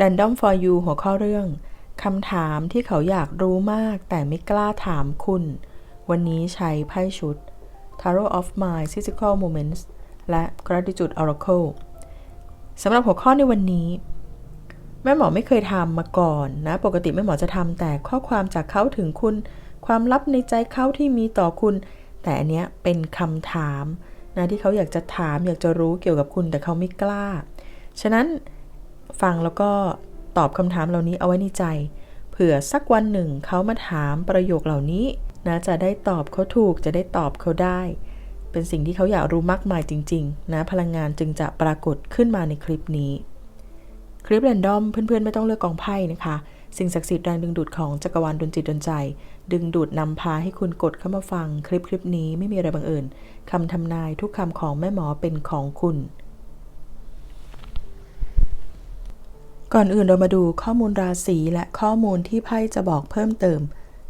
Random for you หัวข้อเรื่องคำถามที่เขาอยากรู้มากแต่ไม่กล้าถามคุณ วันนี้ใช้ไพ่ชุด Tarot of Mind Physical Moments และ Gratitude Oracle สำหรับหัวข้อในวันนี้ แม่หมอไม่เคยทำมาก่อนนะ ปกติแม่หมอจะทำแต่ข้อความจากเขาถึงคุณ ความลับในใจเขาที่มีต่อคุณ แต่อันเนี้ยเป็นคำถามนะที่เขาอยากจะถามอยากจะรู้เกี่ยวกับคุณแต่เขาไม่กล้า ฉะนั้น ฟังแล้วก็ตอบคำถามเหล่านี้เอาไว้ในใจ เผื่อสักวันหนึ่งเขามาถามประโยคเหล่านี้นะจะได้ตอบเขาถูกจะได้ตอบเขาได้ เป็นสิ่งที่เขาอยากรู้มากมายจริง ๆ นะพลังงานจึงจะปรากฏขึ้นมาในคลิปนี้ คลิปแรนดอมเพื่อนๆ ไม่ต้องเลือกกองไพ่นะคะ สิ่งศักดิ์สิทธิ์แรงดึงดูดของจักรวาลดนจิตดนใจ ดึงดูดนำพาให้คุณกดเข้ามาฟังคลิปคลิปนี้ไม่มีอะไรบังเอิญคำทำนายทุกคำของแม่หมอเป็นของคุณ ก่อนอื่นเรามาดูข้อมูลราศีและข้อมูลที่ไพ่จะบอกเพิ่มเติม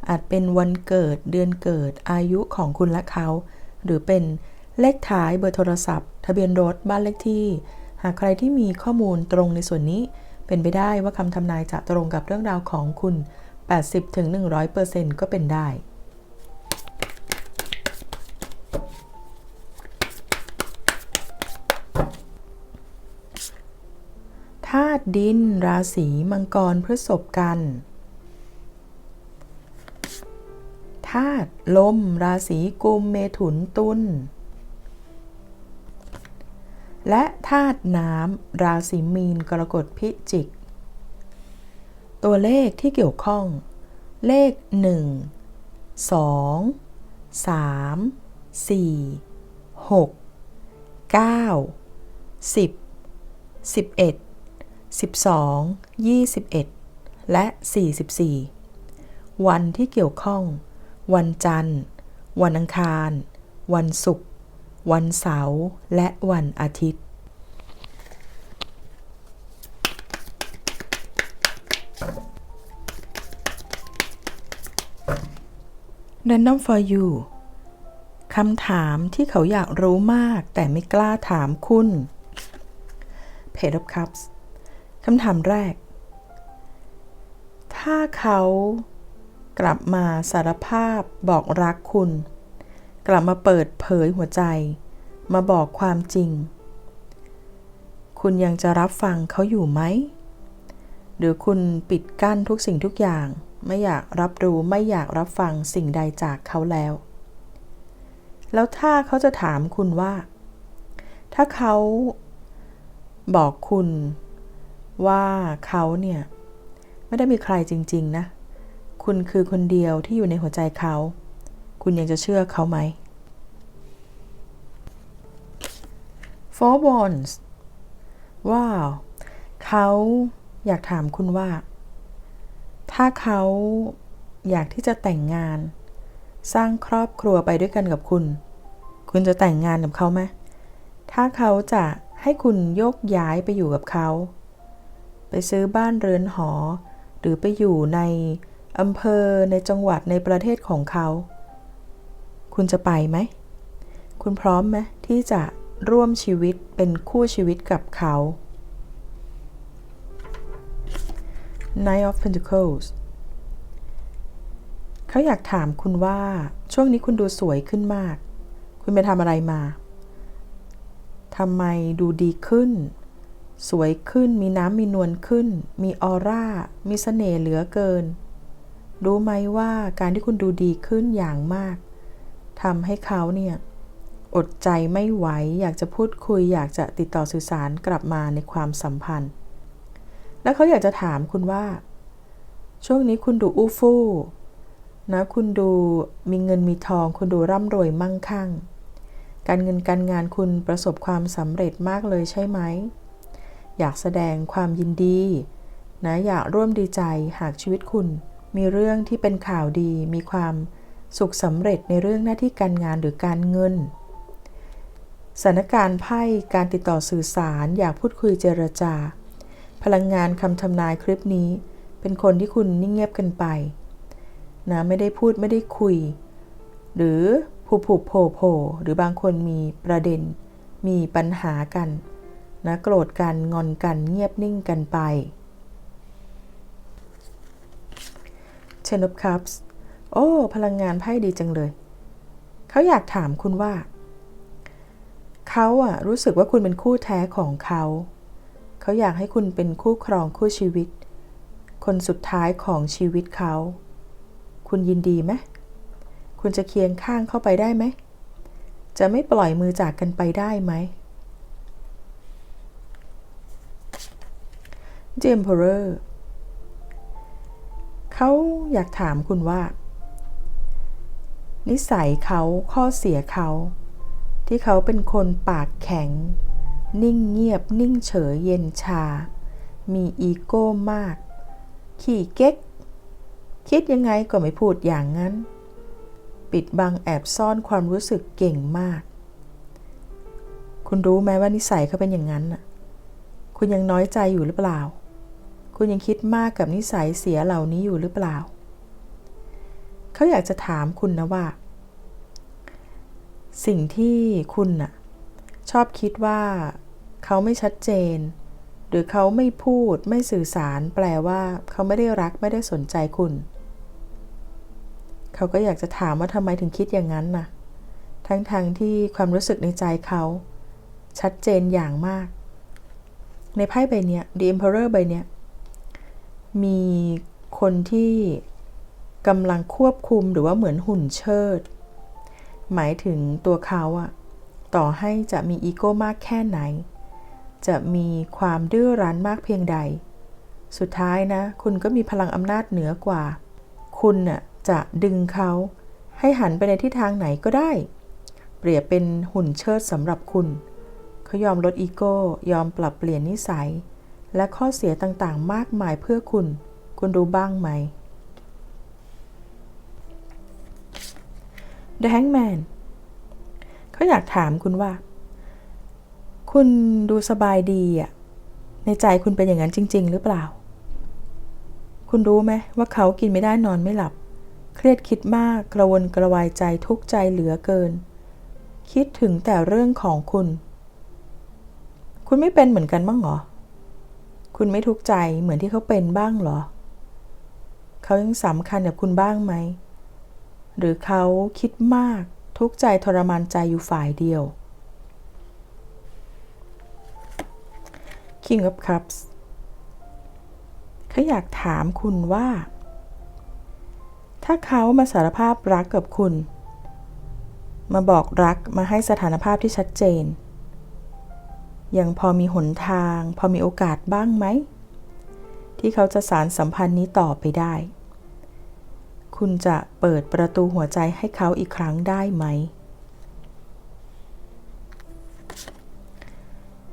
อาจเป็นวันเกิดเดือนเกิดอายุของคุณและเขา หรือเป็นเลขท้ายเบอร์โทรศัพท์ ทะเบียนรถบ้านเลขที่ หากใครที่มีข้อมูลตรงในส่วนนี้ เป็นไปได้ว่าคำทำนายจะตรงกับเรื่องราวของคุณ 80-100%ก็เป็นได้ ตุดิน ราศีมังกรพฤษภกันธาตุลม ราศีกุมเมถุนตุลและธาตุน้ำราศีมีนกรกฎพิจิก ตัวเลขที่เกี่ยวข้อง เลข 1 2 3 4 6 9 10 11 12 21 และ 44 วันที่เกี่ยวข้อง วันจันทร์ วันอังคาร วันศุกร์ วันเสาร์และวันอาทิตย์ Random for you คำถามที่เขาอยากรู้มากแต่ไม่กล้าถามคุณ Page of Cups คำถามแรก ถ้าเขากลับมาสารภาพบอกรักคุณ กลับมาเปิดเผยหัวใจ มาบอกความจริง คุณยังจะรับฟังเขาอยู่ไหม หรือคุณปิดกั้นทุกสิ่งทุกอย่าง ไม่อยากรับรู้ไม่อยากรับฟังสิ่งใดจากเขาแล้ว แล้วถ้าเขาจะถามคุณว่า ถ้าเขาบอกคุณ ว่าเขาเนี่ย ไม่ได้มีใครจริง ๆ นะ คุณคือคนเดียวที่อยู่ในหัวใจเขา คุณยังจะเชื่อเขาไหม Four Wands ว้าว เขาอยากถามคุณว่า ถ้าเขาอยากที่จะแต่งงาน สร้างครอบครัวไปด้วยกันกับคุณ คุณจะแต่งงานกับเขาไหมถ้าเขาจะให้คุณโยกย้ายไปอยู่กับเขา ไปซื้อบ้านเรือนหอ หรือไปอยู่ในอำเภอในจังหวัดในประเทศของเขา คุณจะไปไหม คุณพร้อมไหมที่จะร่วมชีวิตเป็นคู่ชีวิตกับเขา Knight of Pentacles เขาอยากถามคุณว่าช่วงนี้คุณดูสวยขึ้นมาก คุณไปทำอะไรมาทำไมดูดีขึ้น สวยขึ้นมีน้ำมีนวลขึ้น มีออร่า มีเสน่ห์เหลือเกิน รู้ไหมว่าการที่คุณดูดีขึ้นอย่างมากทำให้เขาเนี่ยอดใจไม่ไหวอยากจะพูดคุย อยากจะติดต่อสื่อสารกลับมาในความสัมพันธ์ แล้วเขาอยากจะถามคุณว่า ช่วงนี้คุณดูอู้ฟู่นะคุณดูมีเงินมีทอง คุณดูร่ำรวยมั่งคั่ง การเงินการงานคุณประสบความสำเร็จมากเลยใช่ไหม อยากแสดงความยินดีนะอยากร่วมดีใจหากชีวิตคุณ มีเรื่องที่เป็นข่าวดี มีความสุขสำเร็จในเรื่องหน้าที่การงานหรือการเงินสถานการณ์ไพ่การติดต่อสื่อสารอยากพูดคุยเจรจา พลังงานคำทำนายคลิปนี้ เป็นคนที่คุณนิ่งเงียบกันไปนะไม่ได้พูดไม่ได้คุย หรือผูผูโผโผหรือบางคนมีประเด็น มีปัญหากัน นะโกรธกันงอนกันเงียบนิ่งกันไป Ten of Cups โอ้ พลังงานไพ่ดีจังเลย เขาอยากถามคุณว่า เขาอะรู้สึกว่าคุณเป็นคู่แท้ของเขา เขาอยากให้คุณเป็นคู่ครองคู่ชีวิต คนสุดท้ายของชีวิตเขา คุณยินดีไหม คุณจะเคียงข้างเข้าไปได้ไหม จะไม่ปล่อยมือจากกันไปได้ไหม The Emperor เขาอยากถามคุณว่า นิสัยเขาข้อเสียเขา ที่เขาเป็นคนปากแข็ง นิ่งเงียบนิ่งเฉยเย็นชา มีอีโก้มาก ขี้เก๊ก คิดยังไงก็ไม่พูดอย่างนั้น ปิดบังแอบซ่อนความรู้สึกเก่งมาก คุณรู้ไหมว่านิสัยเขาเป็นอย่างนั้นน่ะคุณยังน้อยใจอยู่หรือเปล่า คุณยังคิดมากกับนิสัยเสียเหล่านี้อยู่หรือเปล่า เขาอยากจะถามคุณนะว่า สิ่งที่คุณน่ะชอบคิดว่า เขาไม่ชัดเจน หรือเขาไม่พูดไม่สื่อสาร แปลว่า เขาไม่ได้รักไม่ได้สนใจคุณ เขาก็อยากจะถามว่าทำไมถึงคิดอย่างนั้นน่ะ ทั้งๆทที่ความรู้สึกในใจเขา ชัดเจนอย่างมาก ในไพ่ใบเนี้ย The Emperor ใบเนี้ย มีคนที่กำลังควบคุมหรือว่าเหมือนหุ่นเชิด หมายถึงตัวเขาอะต่อให้จะมีอีโก้มากแค่ไหน จะมีความดื้อรั้นมากเพียงใด สุดท้ายนะ คุณก็มีพลังอำนาจเหนือกว่า คุณน่ะจะดึงเขาให้หันไปในทิศทางไหนก็ได้ เปรียบเป็นหุ่นเชิดสำหรับคุณ เขายอมลดอีโก้ ยอมปรับเปลี่ยนนิสัย และข้อเสียต่างๆ มากมายเพื่อคุณ คุณรู้บ้างไหม The Hangman เขาอยากถามคุณว่า คุณดูสบายดีอะในใจคุณเป็นอย่างนั้นจริง ๆ หรือเปล่า คุณรู้ไหมว่าเขากินไม่ได้นอนไม่หลับ เครียดคิดมากกระวนกระวายใจทุกใจเหลือเกิน คิดถึงแต่เรื่องของคุณ คุณไม่เป็นเหมือนกันบ้างเหรอ คุณไม่ทุกข์ใจเหมือนที่เขาเป็นบ้างเหรอ เขายังสำคัญกับคุณบ้างไหม หรือเขาคิดมากทุกข์ใจทรมานใจอยู่ฝ่ายเดียว King of Cups เขาอยากถามคุณว่า ถ้าเขามาสารภาพรักกับคุณ มาบอกรักมาให้สถานภาพที่ชัดเจน ยังพอมีหนทาง พอมีโอกาสบ้างไหม ที่เขาจะสารสัมพันธ์นี้ต่อไปได้ คุณจะเปิดประตูหัวใจให้เขาอีกครั้งได้ไหม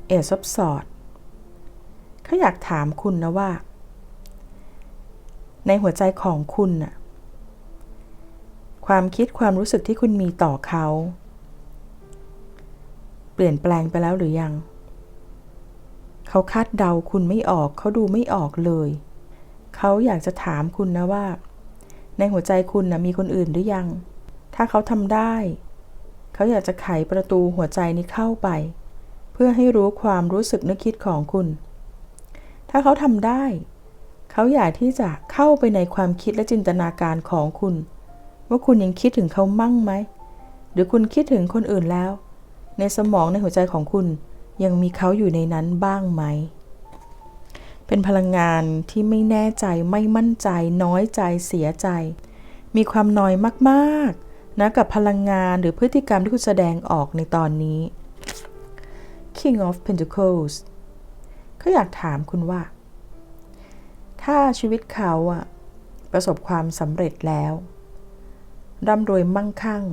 เอซอบสอดเขาอยากถามคุณนะว่า ในหัวใจของคุณน่ะความคิดความรู้สึกที่คุณมีต่อเขา เปลี่ยนแปลงไปแล้วหรือยัง เขาคาดเดาคุณไม่ออก เขาดูไม่ออกเลย เขาอยากจะถามคุณนะว่า ในหัวใจคุณนะมีคนอื่นหรือยัง ถ้าเขาทำได้ เขาอยากจะไขประตูหัวใจนี้เข้าไป เพื่อให้รู้ความรู้สึกนึกคิดของคุณ ถ้าเขาทำได้ เขาอยากที่จะเข้าไปในความคิดและจินตนาการของคุณ ว่าคุณยังคิดถึงเขามั่งไหม หรือคุณคิดถึงคนอื่นแล้ว ในสมองในหัวใจของคุณ ยังมีเขาอยู่ในนั้นบ้างไหม เป็นพลังงานที่ไม่แน่ใจไม่มั่นใจ น้อยใจเสียใจ มีความน้อยมากๆนะกับพลังงานหรือพฤติกรรมที่คุณแสดงออกในตอนนี้ King of Pentacles เขาอยากถามคุณว่า ถ้าชีวิตเขาอะประสบความสำเร็จแล้วร่ำรวยมั่งคั่ง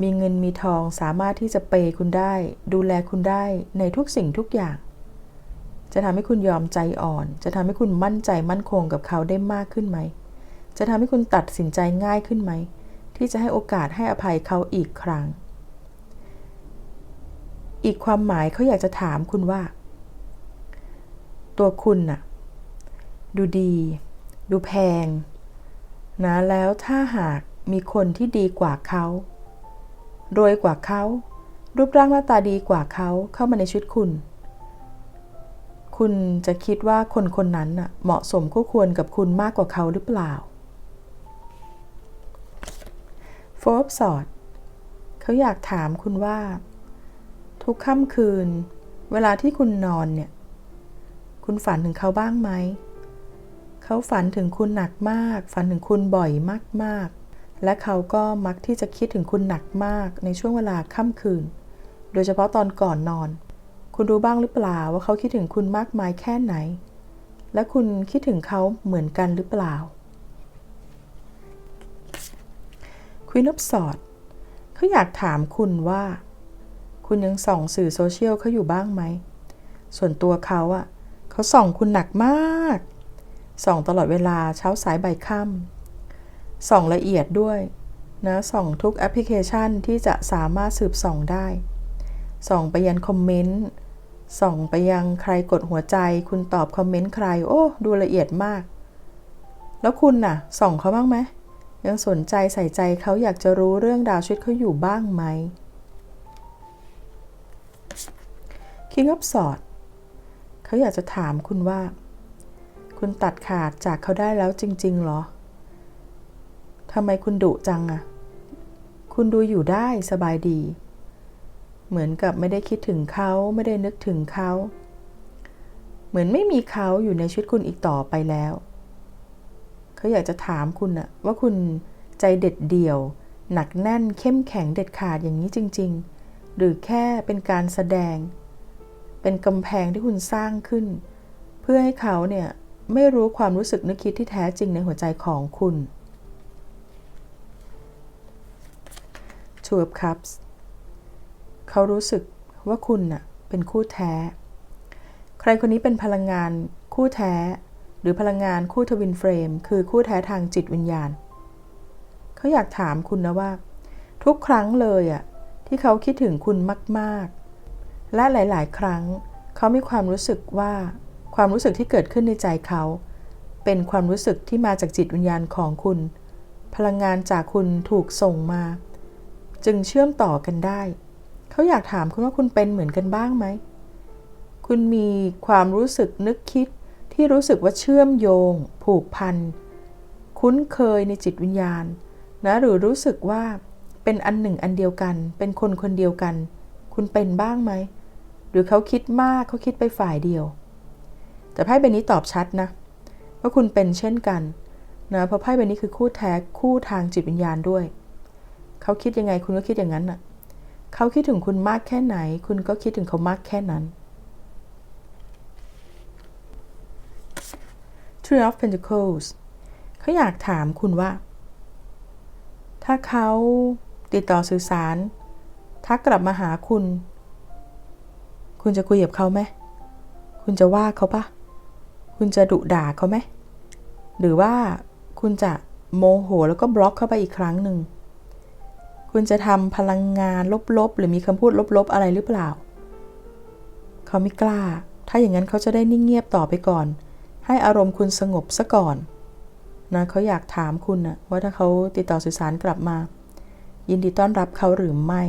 มีเงินมีทองสามารถที่จะเปย์คุณได้ ดูแลคุณได้ในทุกสิ่งทุกอย่าง จะทำให้คุณยอมใจอ่อน จะทำให้คุณมั่นใจมั่นคงกับเขาได้มากขึ้นไหม จะทำให้คุณตัดสินใจง่ายขึ้นไหม ที่จะให้โอกาสให้อภัยเขาอีกครั้ง อีกความหมายเขาอยากจะถามคุณว่า ตัวคุณน่ะ ดูดี ดูแพงนะแล้วถ้าหากมีคนที่ดีกว่าเขา รวยกว่าเขา รูปร่างหน้าตาดีกว่าเขาเข้ามาในชีวิตคุณ คุณจะคิดว่าคนคนนั้นเหมาะสมคู่ควรกับคุณมากกว่าเขาหรือเปล่าโฟบสอดเขาอยากถามคุณว่า ทุกค่ำคืน เวลาที่คุณนอนเนี่ย คุณฝันถึงเขาบ้างไหม เขาฝันถึงคุณหนักมาก ฝันถึงคุณบ่อยมากๆ และเขาก็มักที่จะคิดถึงคุณหนักมากในช่วงเวลาค่ำคืน โดยเฉพาะตอนก่อนนอน คุณรู้บ้างหรือเปล่าว่าเขาคิดถึงคุณมากมายแค่ไหน และคุณคิดถึงเขาเหมือนกันหรือเปล่า Queen of Swords เขาอยากถามคุณว่า คุณยังส่องสื่อโซเชียลเขาอยู่บ้างไหม ส่วนตัวเขาอะเขาส่องคุณหนักมาก ส่องตลอดเวลาเช้าสายบ่ายค่ำ ส่องละเอียดด้วยนะส่องทุกแอปพลิเคชันที่จะสามารถสืบส่องได้ ส่องไปยังคอมเมนต์ ส่องไปยังใครกดหัวใจ คุณตอบคอมเมนต์ใคร โอ้ ดูละเอียดมาก แล้วคุณน่ะ ส่องเขาบ้างไหม ยังสนใจใส่ใจเขาอยากจะรู้เรื่องดาวชีวิตเขาอยู่บ้างไหม King of Swords เขาอยากจะถามคุณว่า คุณตัดขาดจากเขาได้แล้วจริงๆเหรอ ทำไมคุณดุจังอะคุณดูอยู่ได้สบายดี เหมือนกับไม่ได้คิดถึงเขาไม่ได้นึกถึงเขา เหมือนไม่มีเขาอยู่ในชีวิตคุณอีกต่อไปแล้ว เขาอยากจะถามคุณอะว่าคุณใจเด็ดเดี่ยว หนักแน่นเข้มแข็งเด็ดขาดอย่างนี้จริง ๆ หรือแค่เป็นการแสดง เป็นกำแพงที่คุณสร้างขึ้น เพื่อให้เขาเนี่ยไม่รู้ความรู้สึกนึกคิดที่แท้จริงในหัวใจของคุณ Two of Cups เขารู้สึกว่าคุณน่ะเป็นคู่แท้ ใครคนนี้เป็นพลังงานคู่แท้ หรือพลังงานคู่ทวินเฟรม คือคู่แท้ทางจิตวิญญาณ เขาอยากถามคุณนะว่า ทุกครั้งเลยอะที่เขาคิดถึงคุณมาก ๆ และหลาย ๆ ครั้ง เขามีความรู้สึกว่าความรู้สึกที่เกิดขึ้นในใจเขา เป็นความรู้สึกที่มาจากจิตวิญญาณของคุณ พลังงานจากคุณถูกส่งมา จึงเชื่อมต่อกันได้ เขาอยากถามคุณว่าคุณเป็นเหมือนกันบ้างไหม คุณมีความรู้สึกนึกคิดที่รู้สึกว่าเชื่อมโยง ผูกพัน คุ้นเคยในจิตวิญญาณ นะหรือรู้สึกว่าเป็นอันหนึ่งอันเดียวกัน เป็นคนคนเดียวกัน คุณเป็นบ้างไหม หรือเขาคิดมากเขาคิดไปฝ่ายเดียว แต่ไพ่ใบนี้ตอบชัดนะ ว่าคุณเป็นเช่นกันนะเพราะไพ่ใบนี้คือคู่แท้คู่ทางจิตวิญญาณด้วย เขาคิดยังไงคุณก็คิดอย่างนั้นน่ะ เขาคิดถึงคุณมากแค่ไหน คุณก็คิดถึงเขามากแค่นั้น Three of Pentacles เขาอยากถามคุณว่า ถ้าเขาติดต่อสื่อสาร ทักกลับมาหาคุณ คุณจะคุยกับเขาไหม คุณจะว่าเขาปะคุณจะดุด่าเขาไหม หรือว่าคุณจะโมโหแล้วก็บล็อกเข้าไปอีกครั้งหนึ่ง คุณจะทำพลังงานลบๆ หรือมีคำพูดลบๆ อะไรหรือเปล่า เขาไม่กล้า ถ้าอย่างนั้นเขาจะได้นิ่งเงียบต่อไปก่อน ให้อารมณ์คุณสงบซะก่อนนะเขาอยากถามคุณนะว่าถ้าเขาติดต่อสื่อสารกลับมา ยินดีต้อนรับเขาหรือไม่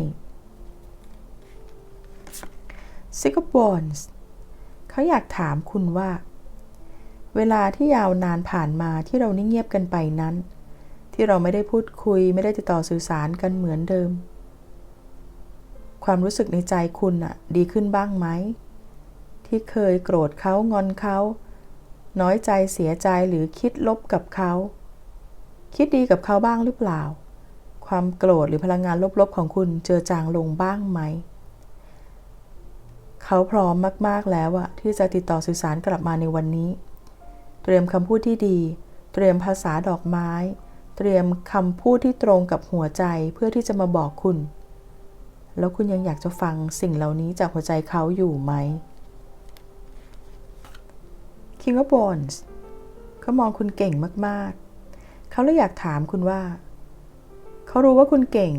Six of Wands เขาอยากถามคุณว่า เวลาที่ยาวนานผ่านมาที่เรานิ่งเงียบกันไปนั้น ที่เราไม่ได้พูดคุยไม่ได้ติดต่อสื่อสารกันเหมือนเดิม ความรู้สึกในใจคุณอะดีขึ้นบ้างไหม ที่เคยโกรธเขางอนเขา น้อยใจเสียใจหรือคิดลบกับเขา คิดดีกับเขาบ้างหรือเปล่า ความโกรธหรือพลังงานลบๆของคุณเจอจางลงบ้างไหม เขาพร้อมมากๆแล้วอะที่จะติดต่อสื่อสารกลับมาในวันนี้ เตรียมคำพูดที่ดี เตรียมภาษาดอกไม้ เตรียมคำพูดที่ตรงกับหัวใจเพื่อที่จะมาบอกคุณ แล้วคุณยังอยากจะฟังสิ่งเหล่านี้จากหัวใจเขาอยู่ไหม King of Wands เขามองคุณเก่งมากๆ เขาเลยอยากถามคุณว่า เขารู้ว่าคุณเก่ง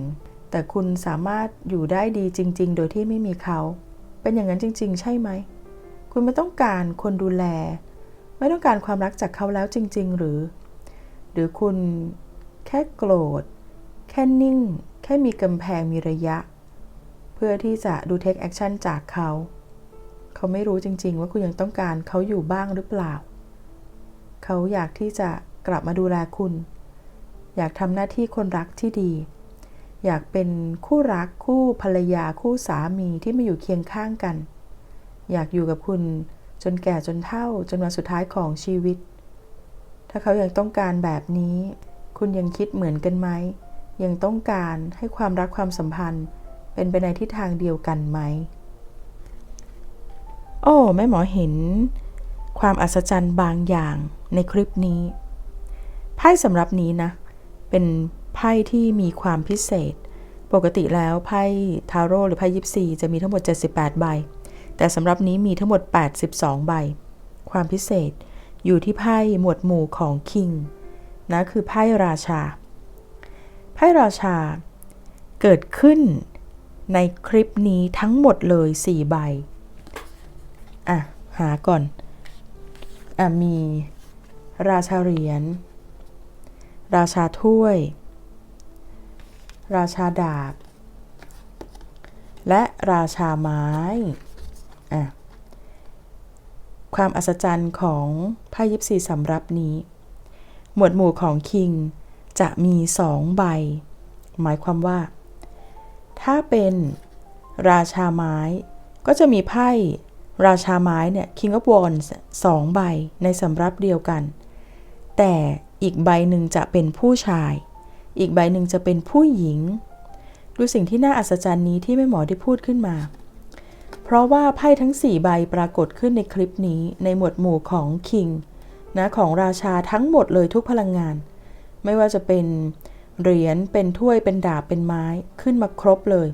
แต่คุณสามารถอยู่ได้ดีจริง ๆ โดยที่ไม่มีเขา เป็นอย่างนั้นจริง ๆ ใช่ไหม คุณไม่ต้องการคนดูแล ไม่ต้องการความรักจากเขาแล้วจริง ๆ หรือ หรือคุณ แค่โกรธ แค่นิ่ง แค่มีกำแพงมีระยะ เพื่อที่จะดูเทคแอคชั่นจากเขา เขาไม่รู้จริง ๆ ว่าคุณยังต้องการเขาอยู่บ้างหรือเปล่า เขาอยากที่จะกลับมาดูแลคุณ อยากทำหน้าที่คนรักที่ดี อยากเป็นคู่รักคู่ภรรยาคู่สามีที่มาอยู่เคียงข้างกัน อยากอยู่กับคุณจนแก่จนเฒ่าจนวันสุดท้ายของชีวิต ถ้าเขายังต้องการแบบนี้ คุณยังคิดเหมือนกันไหม ยังต้องการให้ความรักความสัมพันธ์ เป็นไปในทิศทางเดียวกันไหม โอ้แม่หมอเห็น ความอัศจรรย์บางอย่างในคลิปนี้ ไพ่สำหรับนี้นะ เป็นไพ่ที่มีความพิเศษ ปกติแล้วไพ่ทาโร่หรือไพ่ยิปซีจะมีทั้งหมด 78 ใบ แต่สำหรับนี้มีทั้งหมด 82 ใบ ความพิเศษอยู่ที่ไพ่หมวดหมู่ของคิง นะคือไพ่ราชา ไพ่ราชาเกิดขึ้นในคลิปนี้ทั้งหมดเลย 4 ใบ อะ หาก่อน อะ มีราชาเหรียญ ราชาถ้วย ราชาดาบ และราชาไม้ อะ ความอัศจรรย์ของไพ่ยิปซีสำรับนี้ หมวดหมู่ของคิงจะมีสองใบ หมายความว่า ถ้าเป็นราชาไม้ก็จะมีไพ่ราชาไม้เนี่ย King of Wands สองใบในสำรับเดียวกัน แต่อีกใบหนึ่งจะเป็นผู้ชาย อีกใบหนึ่งจะเป็นผู้หญิง ดูสิ่งที่น่าอัศจรรย์นี้ที่แม่หมอได้พูดขึ้นมา เพราะว่าไพ่ทั้ง 4 ใบปรากฏขึ้นในคลิปนี้ในหมวดหมู่ของ King นะของราชาทั้งหมดเลยทุกพลังงาน ไม่ว่าจะเป็นเหรียญเป็นถ้วยเป็นดาบเป็นไม้ขึ้นมาครบเลย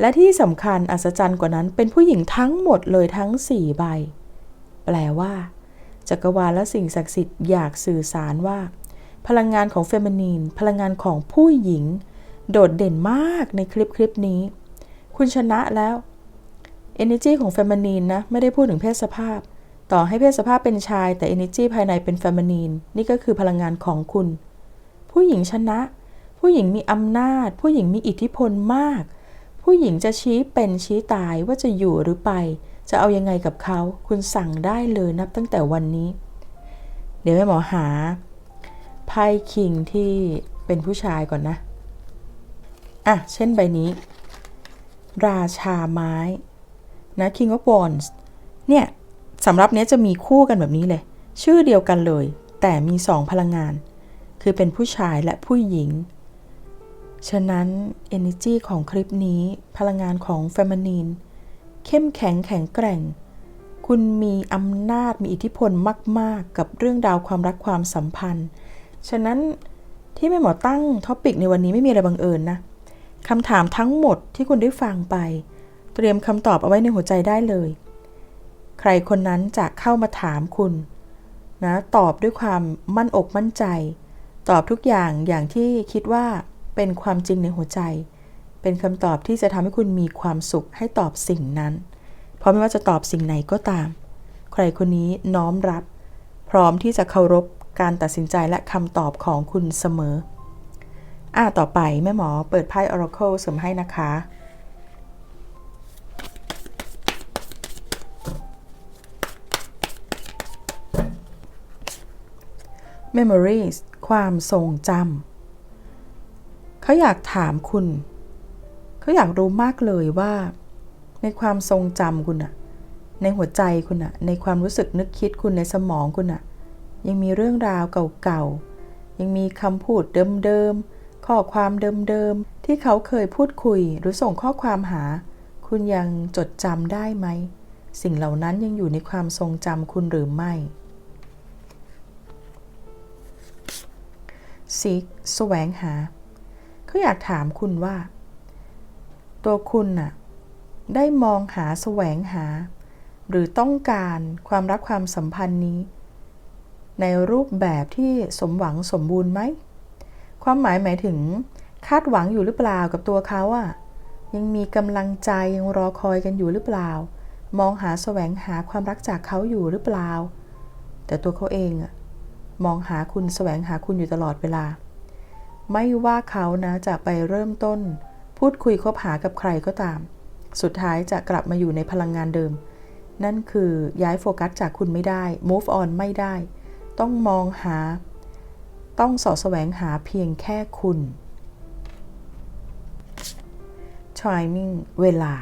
และที่สำคัญอัศจรรย์กว่านั้นเป็นผู้หญิงทั้งหมดเลยทั้ง4ใบ แปลว่า จักรวาลและสิ่งศักดิ์สิทธิ์อยากสื่อสารว่า พลังงานของเฟมินีน พลังงานของผู้หญิง โดดเด่นมากในคลิปคลิปนี้ คุณชนะแล้ว energy ของเฟมินีนนะ ไม่ได้พูดถึงเพศสภาพ ต่อให้เพศสภาพเป็นชายแต่ energy ภายในเป็นเฟมินีนนี่ก็คือพลังงานของคุณ ผู้หญิงชนะ ผู้หญิงมีอำนาจ ผู้หญิงมีอิทธิพลมาก ผู้หญิงจะชี้เป็นชี้ตายว่าจะอยู่หรือไป จะเอายังไงกับเขา คุณสั่งได้เลยนับตั้งแต่วันนี้ เดี๋ยวแม่หมอหาไพ่คิงที่เป็นผู้ชายก่อนนะ อะ เช่นใบนี้ ราชาไม้ นะ King of Wands เนี่ย สำหรับเนี้ยจะมีคู่กันแบบนี้เลย ชื่อเดียวกันเลย แต่มีสองพลังงาน คือเป็นผู้ชายและผู้หญิง ฉะนั้น energy ของคลิปนี้พลังงานของ f e m i n i n เข้มแข็งแข็งแกร่ง คุณมีอำนาจมีอิทธิพลมาก ๆ กับเรื่องราวความรักความสัมพันธ์ ฉะนั้นที่แม่หมอตั้งท็อปิกในวันนี้ไม่มีอะไรบังเอิญนะคำถามทั้งหมดที่คุณได้ฟังไป เตรียมคำตอบเอาไว้ในหัวใจได้เลย ใครคนนั้นจะเข้ามาถามคุณนะตอบด้วยความมั่นอกมั่นใจ ตอบทุกอย่างอย่างที่คิดว่าเป็นความจริงในหัวใจ เป็นคำตอบที่จะทำให้คุณมีความสุขให้ตอบสิ่งนั้น เพราะไม่ว่าจะตอบสิ่งไหนก็ตาม ใครคนนี้น้อมรับ พร้อมที่จะเคารพการตัดสินใจและคำตอบของคุณเสมออ่าต่อไปแม่หมอเปิดไพ่ Oracle เสริมให้นะคะ Memories ความทรงจำเขาอยากถามคุณ เขาอยากรู้มากเลยว่า ในความทรงจำคุณอะในหัวใจคุณอะในความรู้สึกนึกคิดคุณในสมองคุณอะยังมีเรื่องราวเก่าๆ ยังมีคำพูดเดิมๆ ข้อความเดิมๆ ที่เขาเคยพูดคุยหรือส่งข้อความหา คุณยังจดจำได้ไหม สิ่งเหล่านั้นยังอยู่ในความทรงจำคุณหรือไม่ ซีกแสวงหา เขาอยากถามคุณว่า ตัวคุณน่ะได้มองหาแสวงหา หรือต้องการความรักความสัมพันธ์นี้ ในรูปแบบที่สมหวังสมบูรณ์ไหม ความหมายหมายถึงคาดหวังอยู่หรือเปล่ากับตัวเขาอะยังมีกำลังใจยังรอคอยกันอยู่หรือเปล่า มองหาแสวงหาความรักจากเขาอยู่หรือเปล่า แต่ตัวเขาเองอะ มองหาคุณแสวงหาคุณอยู่ตลอดเวลา ไม่ว่าเขานะจะไปเริ่มต้น พูดคุยคบหากับใครก็ตาม สุดท้ายจะกลับมาอยู่ในพลังงานเดิม นั่นคือย้ายโฟกัสจากคุณไม่ได้ move on ไม่ได้ ต้องมองหา ต้องสอแสวงหาเพียงแค่คุณ timing เวลา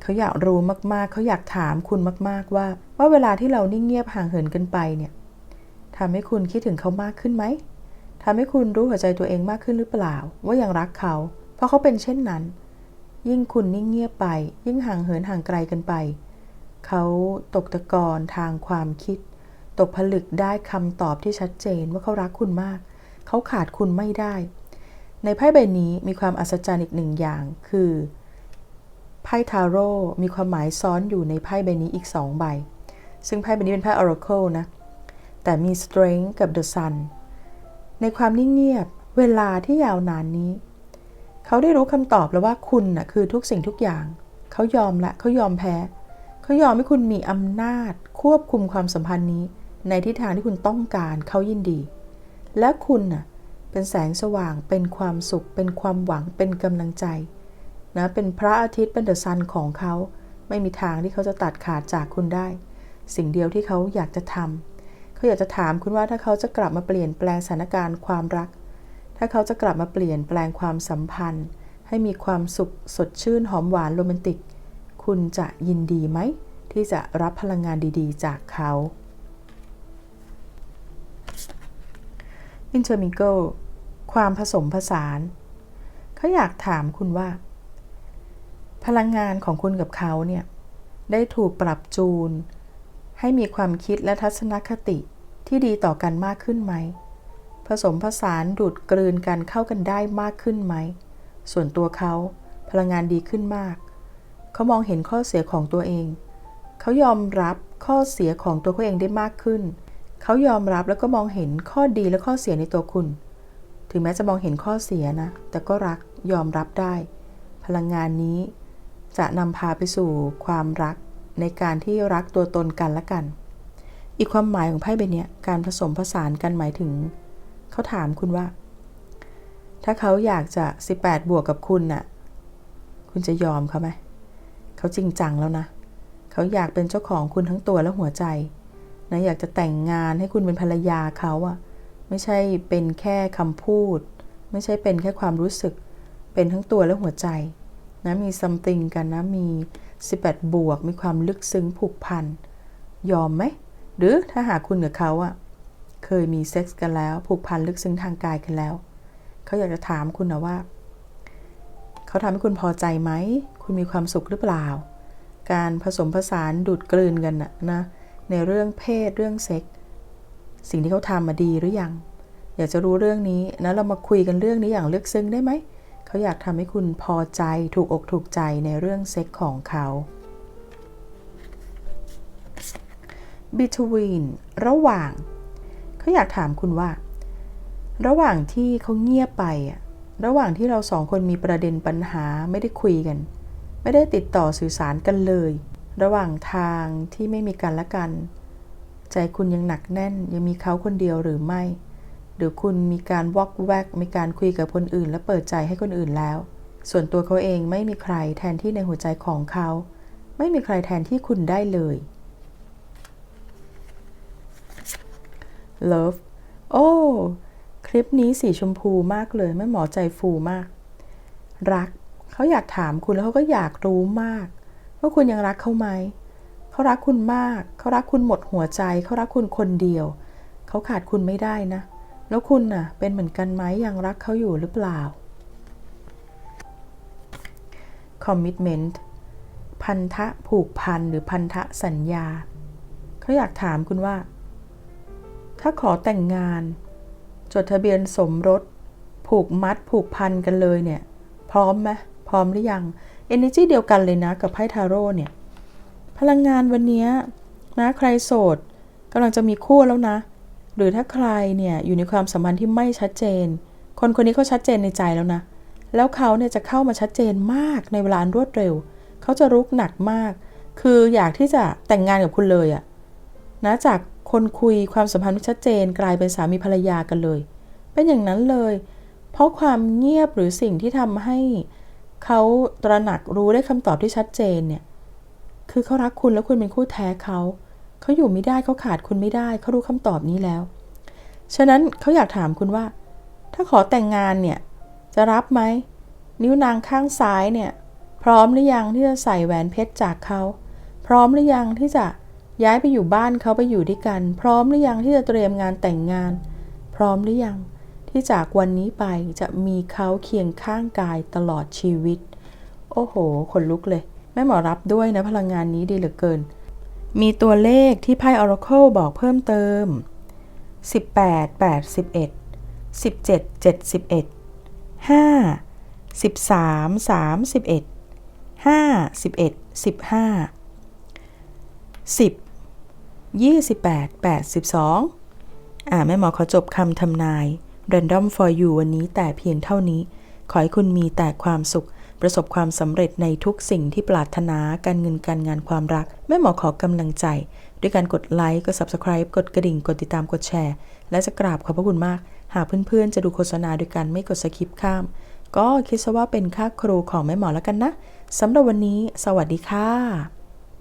เขาอยากรู้มากๆ เขาอยากถามคุณมาก ๆ ว่า ว่าเวลาที่เรานิ่งเงียบห่างเหินกันไปเนี่ย ทำให้คุณคิดถึงเขามากขึ้นไหมทำให้คุณรู้หัวใจตัวเองมากขึ้นหรือเปล่า ว่ายังรักเขา เพราะเขาเป็นเช่นนั้น ยิ่งคุณนิ่งเงียบไป ยิ่งห่างเหินห่างไกลกันไป เขาตกตะกอนทางความคิด ตกผลึกได้คำตอบที่ชัดเจนว่าเขารักคุณมาก เขาขาดคุณไม่ได้ ในไพ่ใบนี้มีความอัศจรรย์อีกหนึ่งอย่าง คือไพ่ทาโร่มีความหมายซ้อนอยู่ในไพ่ใบนี้อีกสองใบ ซึ่งไพ่ใบนี้เป็นไพ่ Oracle นะ แต่มี Strength กับ The Sun ในความนิ่งเงียบเวลาที่ยาวนานนี้ เขาได้รู้คำตอบแล้วว่าคุณน่ะคือทุกสิ่งทุกอย่าง เขายอมละเขายอมแพ้ เขายอมให้คุณมีอำนาจ ควบคุมความสัมพันธ์นี้ ในทิศทางที่คุณต้องการเขายินดี และคุณน่ะเป็นแสงสว่างเป็นความสุข เป็นความหวังเป็นกำลังใจนะเป็นพระอาทิตย์เป็นเดอะซันของเขา ไม่มีทางที่เขาจะตัดขาดจากคุณได้ สิ่งเดียวที่เขาอยากจะทำ เขาอยากจะถามคุณว่าถ้าเขาจะกลับมาเปลี่ยนแปลงสถานการณ์ความรัก ถ้าเขาจะกลับมาเปลี่ยนแปลงความสัมพันธ์ ให้มีความสุขสดชื่นหอมหวานโรแมนติก คุณจะยินดีไหม ที่จะรับพลังงานดีๆ จากเขา Intermingle ความผสมผสาน เขาอยากถามคุณว่า พลังงานของคุณกับเขาเนี่ย ได้ถูกปรับจูน ให้มีความคิดและทัศนคติ ที่ดีต่อกันมากขึ้นไหม ผสมผสานดูดกลืนกันเข้ากันได้มากขึ้นไหม ส่วนตัวเขาพลังงานดีขึ้นมาก เขามองเห็นข้อเสียของตัวเอง เขายอมรับข้อเสียของตัวเขาเองได้มากขึ้น เขายอมรับแล้วก็มองเห็นข้อดีและข้อเสียในตัวคุณ ถึงแม้จะมองเห็นข้อเสียนะ แต่ก็รักยอมรับได้ พลังงานนี้จะนำพาไปสู่ความรักในการที่รักตัวตนกันและกัน อีกความหมายของไพ่ใบนี้การผสมผสานกันหมายถึง เขาถามคุณว่า ถ้าเขาอยากจะ 18 บวกกับคุณน่ะ คุณจะยอมเขาไหม เขาจริงจังแล้วนะ เขาอยากเป็นเจ้าของคุณทั้งตัวและหัวใจ นะอยากจะแต่งงานให้คุณเป็นภรรยาเขาอะไม่ใช่เป็นแค่คำพูด ไม่ใช่เป็นแค่ความรู้สึก เป็นทั้งตัวและหัวใจ นะมีซัมติงกันนะมี 18 บวก มีความลึกซึ้งผูกพัน ยอมไหม หรือถ้าหากคุณกับเขาอะเคยมีเซ็กส์กันแล้ว ผูกพันลึกซึ้งทางกายกันแล้ว เขาอยากจะถามคุณนะว่า เขาทำให้คุณพอใจไหม คุณมีความสุขหรือเปล่า การผสมผสานดูดกลืนกันนะนะ ในเรื่องเพศเรื่องเซ็ก สิ่งที่เขาทำมาดีหรือยัง อยากจะรู้เรื่องนี้นะเรามาคุยกันเรื่องนี้อย่างลึกซึ้งได้ไหม เขาอยากทำให้คุณพอใจถูกอกถูกใจในเรื่องเซ็กของเขา between ระหว่าง เขาอยากถามคุณว่า ระหว่างที่เขาเงียบไปอะระหว่างที่เราสองคนมีประเด็นปัญหาไม่ได้คุยกัน ไม่ได้ติดต่อสื่อสารกันเลย ระหว่างทางที่ไม่มีกันและกัน ใจคุณยังหนักแน่นยังมีเขาคนเดียวหรือไม่ หรือคุณมีการวอกแวกมีการคุยกับคนอื่น และเปิดใจให้คนอื่นแล้ว ส่วนตัวเขาเองไม่มีใครแทนที่ในหัวใจของเขา ไม่มีใครแทนที่คุณได้เลย Love โอ้ คลิปนี้สีชมพูมากเลยแม่หมอใจฟูมาก รัก เขาอยากถามคุณแล้วเขาก็อยากรู้มาก ว่าคุณยังรักเขาไหม เขารักคุณมาก เขารักคุณหมดหัวใจ เขารักคุณคนเดียว เขาขาดคุณไม่ได้นะ แล้วคุณน่ะ เป็นเหมือนกันไหมยังรักเขาอยู่หรือเปล่า commitment พันธะผูกพันหรือพันธะสัญญา เขาอยากถามคุณว่า ถ้าขอแต่งงาน จดทะเบียนสมรส ผูกมัดผูกพันกันเลยเนี่ย พร้อมไหมพร้อมหรือยัง energy เดียวกันเลยนะกับไพ่ทาโร่เนี่ย พลังงานวันนี้นะใครโสดกำลังจะมีคู่แล้วนะ หรือถ้าใครเนี่ยอยู่ในความสัมพันธ์ที่ไม่ชัดเจน คนคนนี้เขาชัดเจนในใจแล้วนะ แล้วเขาเนี่ยจะเข้ามาชัดเจนมากในเวลารวดเร็ว เขาจะรุกหนักมาก คืออยากที่จะแต่งงานกับคุณเลยอะนะจาก คนคุยความสัมพันธ์ชัดเจนกลายเป็นสามีภรรยากันเลย เป็นอย่างนั้นเลย เพราะความเงียบหรือสิ่งที่ทำให้เขาตระหนักรู้ได้คำตอบที่ชัดเจนเนี่ย คือเขารักคุณแล้วคุณเป็นคู่แท้เขาเขาอยู่ไม่ได้เขาขาดคุณไม่ได้เขารู้คำตอบนี้แล้ว ฉะนั้นเขาอยากถามคุณว่า ถ้าขอแต่งงานเนี่ยจะรับไหมนิ้วนางข้างซ้ายเนี่ย พร้อมหรือยังที่จะใส่แหวนเพชรจากเขา พร้อมหรือยังที่จะ ย้ายไปอยู่บ้านเขาไปอยู่ด้วยกัน พร้อมหรือยังที่จะเตรียมงานแต่งงาน พร้อมหรือยังที่จากวันนี้ไปจะมีเขาเคียงข้างกายตลอดชีวิต โอ้โห ขนลุกเลย แม่หมอรับด้วยนะพลังงานนี้ดีเหลือเกิน มีตัวเลขที่ไพ่ Oracle บอกเพิ่มเติม 18 81 17 71 5 13 31 5 11 15 10 28 82 อ่าแม่หมอขอจบคำทำนาย Random for you วันนี้แต่เพียงเท่านี้ ขอให้คุณมีแต่ความสุข ประสบความสำเร็จในทุกสิ่งที่ปรารถนาการเงินการงานความรัก แม่หมอขอกำลังใจ ด้วยการกดไลค์กด Subscribe กดกระดิ่ง กดติดตามกดแชร์ และจะกราบขอบพระคุณมาก หากเพื่อนๆ จะดูโฆษณาด้วยกันไม่กดสคิปข้าม ก็คิดซะว่าเป็นค่าครูของแม่หมอแล้วกันนะสำหรับวันนี้ สวัสดีค่ะ